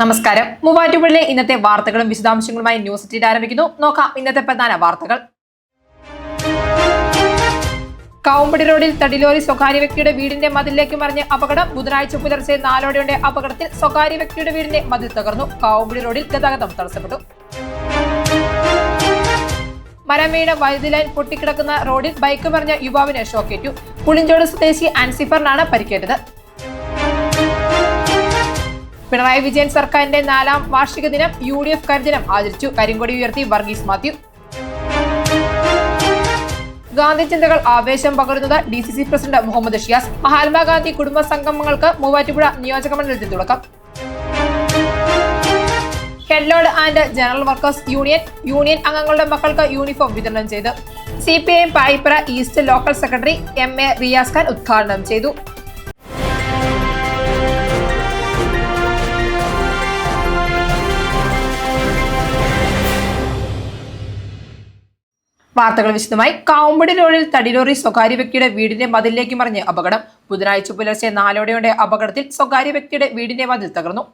നമസ്കാരം. മൂവാറ്റുപുഴയിലെ ഇന്നത്തെ വാർത്തകളും വിശദാംശങ്ങളുമായി ന്യൂസ് എറ്റിറ്റ് ആരംഭിക്കുന്നു. നോക്കാം ഇന്നത്തെ പ്രധാന വാർത്തകൾ. കാവുമ്പടി റോഡിൽ തടിലോറി സ്വകാര്യ വ്യക്തിയുടെ വീടിന്റെ മതിലേക്ക് മറിഞ്ഞ് അപകടം. ബുധനാഴ്ച പുലർച്ചെ നാലോടെയുടെ അപകടത്തിൽ സ്വകാര്യ വ്യക്തിയുടെ വീടിന്റെ മതിൽ തകർന്നു. കാവുമ്പടി റോഡിൽ ഗതാഗതം തടസ്സപ്പെട്ടു. മരം വീണ വൈദ്യുതി ലൈൻ പൊട്ടിക്കിടക്കുന്ന റോഡിൽ ബൈക്ക് മറിഞ്ഞ യുവാവിനെ ഷോക്കേറ്റു. പുളിഞ്ചോട് സ്വദേശി അൻസിഫറിനാണ് പരിക്കേറ്റത്. പിണറായി വിജയൻ സർക്കാരിന്റെ നാലാം വാർഷിക ദിനം യു ഡി എഫ് കരിദിനം ആചരിച്ചു. കരിങ്കൊടി ഉയർത്തി വർഗീസ് മാത്യു. ഗാന്ധി ചിന്തകൾ ആവേശം പകരുന്നത് D C C president Muhammad Shiyas. Mahatma Gandhi കുടുംബ സംഗമങ്ങൾക്ക് മൂവാറ്റുപുഴ നിയോജക മണ്ഡലത്തിൽ തുടക്കം. Headload and general workers union union അംഗങ്ങളുടെ മക്കൾക്ക് യൂണിഫോം വിതരണം ചെയ്തു. C P I Payipra east local secretary M A Riyas Khan ഉദ്ഘാടനം ചെയ്തു. വാർത്തകൾ വിശദമായി. കാവുമ്പടി റോഡിൽ തടിലോറി സ്വകാര്യ വ്യക്തിയുടെ വീടിന്റെ മതിലിലേക്ക് മറിഞ്ഞ് അപകടം. ബുധനാഴ്ച പുലർച്ചെ നാലോടെയുടെ അപകടത്തിൽ സ്വകാര്യ വ്യക്തിയുടെ വീടിന്റെ മതിൽ തകർന്നു.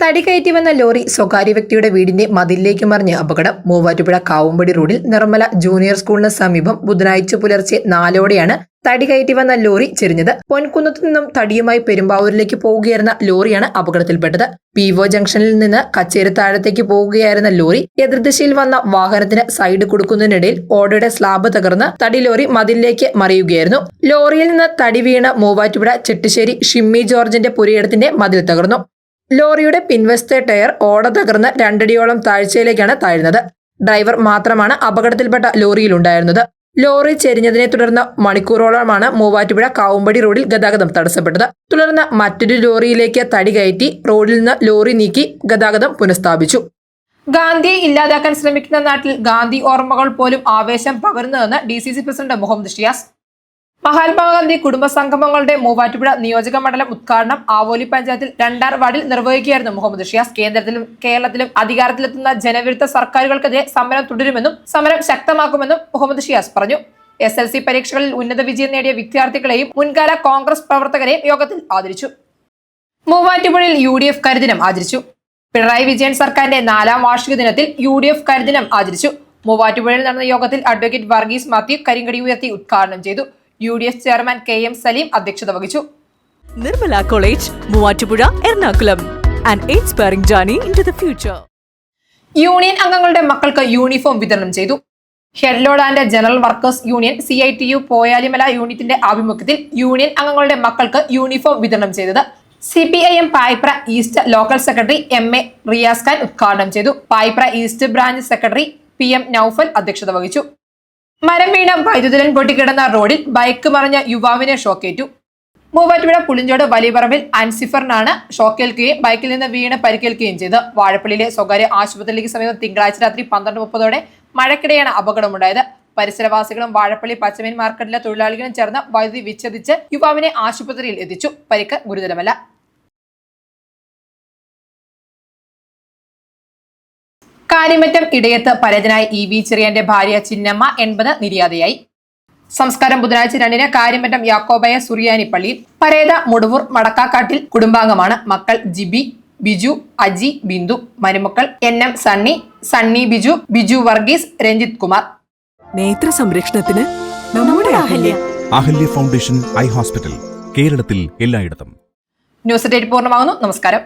തടി കയറ്റി വന്ന ലോറി സ്വകാര്യ വ്യക്തിയുടെ വീടിന്റെ മതിലിലേക്ക് മറിഞ്ഞ് അപകടം. മൂവാറ്റുപുഴ കാവുമ്പടി റോഡിൽ നിർമ്മല ജൂനിയർ സ്കൂളിന് സമീപം ബുധനാഴ്ച പുലർച്ചെ നാലോടെയാണ് തടി കയറ്റി വന്ന ലോറി ചെരിഞ്ഞത്. പൊൻകുന്നത്തു നിന്നും തടിയുമായി പെരുമ്പാവൂരിലേക്ക് പോവുകയായിരുന്ന ലോറിയാണ് അപകടത്തിൽപ്പെട്ടത്. പി ഒ ജംഗ്ഷനിൽ നിന്ന് കച്ചേരി താഴത്തേക്ക് പോവുകയായിരുന്ന ലോറി എതിർദിശയിൽ വന്ന വാഹനത്തിന് സൈഡ് കൊടുക്കുന്നതിനിടയിൽ ഓടയുടെ സ്ലാബ് തകർന്ന് തടി ലോറി മതിലിലേക്ക് മറിയുകയായിരുന്നു. ലോറിയിൽ നിന്ന് തടി വീണ് മൂവാറ്റുപുഴ ചെട്ടിശ്ശേരി ഷിമ്മി ജോർജിന്റെ പുരയിടത്തിന്റെ മതിൽ തകർന്നു. ലോറിയുടെ പിൻവശത്തെ ടയർ ഓട തകർന്ന് രണ്ടടിയോളം താഴ്ചയിലേക്കാണ് താഴ്ന്നത്. ഡ്രൈവർ മാത്രമാണ് അപകടത്തിൽപ്പെട്ട ലോറിയിലുണ്ടായിരുന്നത്. ലോറി ചെരിഞ്ഞതിനെ തുടർന്ന് മണിക്കൂറോളമാണ് മൂവാറ്റുപുഴ കാവുമ്പടി റോഡിൽ ഗതാഗതം തടസ്സപ്പെട്ടത്. തുടർന്ന് മറ്റൊരു ലോറിയിലേക്ക് തടി കയറ്റി റോഡിൽ നിന്ന് ലോറി നീക്കി ഗതാഗതം പുനഃസ്ഥാപിച്ചു. ഗാന്ധിയെ ഇല്ലാതാക്കാൻ ശ്രമിക്കുന്ന നാട്ടിൽ ഗാന്ധി ഓർമ്മകൾ പോലും ആവേശം പകരുന്നതെന്ന് D C C president Muhammad Shiyas. Mahatma Gandhi കുടുംബ സംഗമങ്ങളുടെ മൂവാറ്റുപുഴ നിയോജക മണ്ഡലം ഉദ്ഘാടനം ആവോലി പഞ്ചായത്തിൽ രണ്ടാർ വാർഡിൽ നിർവഹിക്കുകയായിരുന്നു മുഹമ്മദ് ഷിയാസ്. കേന്ദ്രത്തിലും കേരളത്തിലും അധികാരത്തിലെത്തുന്ന ജനവിരുദ്ധ സർക്കാരുകൾക്കെതിരെ സമരം തുടരുമെന്നും സമരം ശക്തമാക്കുമെന്നും മുഹമ്മദ് ഷിയാസ് പറഞ്ഞു. എസ് എൽ സി പരീക്ഷകളിൽ ഉന്നത വിജയം നേടിയ വിദ്യാർത്ഥികളെയും മുൻകാല കോൺഗ്രസ് പ്രവർത്തകരെയും യോഗത്തിൽ ആദരിച്ചു. മൂവാറ്റുപുഴയിൽ യു ഡി എഫ് കരിദിനം ആചരിച്ചു. പിണറായി വിജയൻ സർക്കാരിന്റെ നാലാം വാർഷിക ദിനത്തിൽ യു ഡി എഫ് കരിദിനം ആചരിച്ചു. മൂവാറ്റുപുഴയിൽ നടന്ന യോഗത്തിൽ അഡ്വക്കേറ്റ് വർഗീസ് മാത്യു കരിങ്കടി ഉയർത്തി ഉദ്ഘാടനം ചെയ്തു. U D F chairman K M Salim അധ്യക്ഷത വഹിച്ചു. Nirmala college Muvattupuzha Ernakulam. And inspiring journey into the future union അംഗങ്ങളുടെ മക്കൾക്ക് യൂണിഫോം വിതരണം ചെയ്തു. Headload and general workers union C I T U Poyalimala യൂണിറ്റിന്റെ ആഭിമുഖ്യത്തിൽ യൂണിയൻ അംഗങ്ങളുടെ മക്കൾക്ക് യൂണിഫോം വിതരണം ചെയ്തത്. C P I M Payipra east local secretary M A Riyas Khan ഉദ്ഘാടനം ചെയ്തു. Payipra east branch secretary P M Noufal അധ്യക്ഷത വഹിച്ചു. മരം വീണ വൈദ്യുതി ലൈൻ പൊട്ടിക്കിടന്ന റോഡിൽ ബൈക്ക് മറിഞ്ഞ യുവാവിനെ ഷോക്കേറ്റു. മൂവാറ്റുപുഴ പുളിഞ്ചോട് വലിയപറമ്പിൽ അൻസിഫറിനാണ് ഷോക്കേൽക്കുകയും ബൈക്കിൽ നിന്ന് വീണ് പരിക്കേൽക്കുകയും ചെയ്ത്. വാഴപ്പള്ളിയിലെ സ്വകാര്യ ആശുപത്രിയിലേക്ക് സമീപം തിങ്കളാഴ്ച രാത്രി പന്ത്രണ്ട് മുപ്പതോടെ മഴക്കിടെയാണ് അപകടമുണ്ടായത്. പരിസരവാസികളും വാഴപ്പള്ളി പച്ചമീൻ മാർക്കറ്റിലെ തൊഴിലാളികളും ചേർന്ന് വൈദ്യുതി വിച്ഛേദിച്ച് യുവാവിനെ ആശുപത്രിയിൽ എത്തിച്ചു. പരിക്ക് ഗുരുതരമല്ല. കാര്യമറ്റം ഇടയത്ത് പരേതനായ ഇ വി ചെറിയന്റെ ഭാര്യ ചിന്നമ്മ എൺപത് നിര്യാതയായി. സംസ്കാരം ബുധനാഴ്ച രണ്ടിന് കാര്യമറ്റം യാക്കോബയ സുറിയാനി പള്ളിയിൽ പരേത മുടവൂർ മടക്കാക്കാട്ടിൽ കുടുംബാംഗമാണ് മക്കൾ ജിബി ബിജു അജി ബിന്ദു മരുമക്കൾ N M Sunny Sunny Biju Biju Varghese Ranjith Kumar. നേത്ര സംരക്ഷണത്തിന് നമ്മുടെ Ahalya. Ahalya. Foundation eye hospital കേരളത്തിൽ എല്ലായിടത്തും. ന്യൂസ് ഡേറ്റ് പൂർണമാകുന്നു നമസ്കാരം.